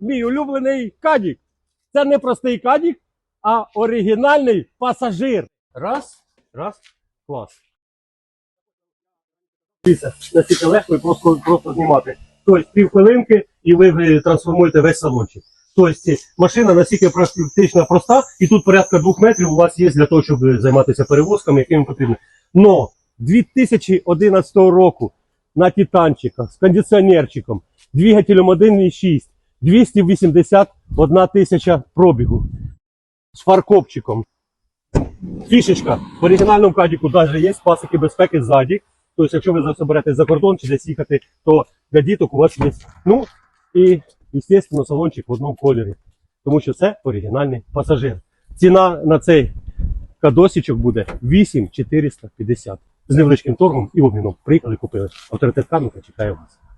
мій улюблений кадік. Це не простий кадік, а оригінальний пасажир. Раз, раз, клас. Дивіться, наскільки легко і просто, просто знімати. Тобто півхвилинки і ви, ви трансформуєте весь салончик. Тобто машина настільки практично проста, і тут порядка двох метрів у вас є для того, щоб займатися перевозками, яким потрібно. Но 2011 року на титанчиках з кондиціонерчиком, двигателем 1.6, 281 тисяча пробігу, з фаркопчиком. Фішечка. В оригінальному кадіку навіть є пасики безпеки ззаді. Тобто, якщо ви заберете за кордон чи десь їхати, то для діток у вас є. Ну і, звісно, салончик в одному кольорі. Тому що це оригінальний пасажир. Ціна на цей кадосічок буде 8450 з невеличким торгом і обміном. Приїхали, купили. Авторитет Кам'янка чекає вас.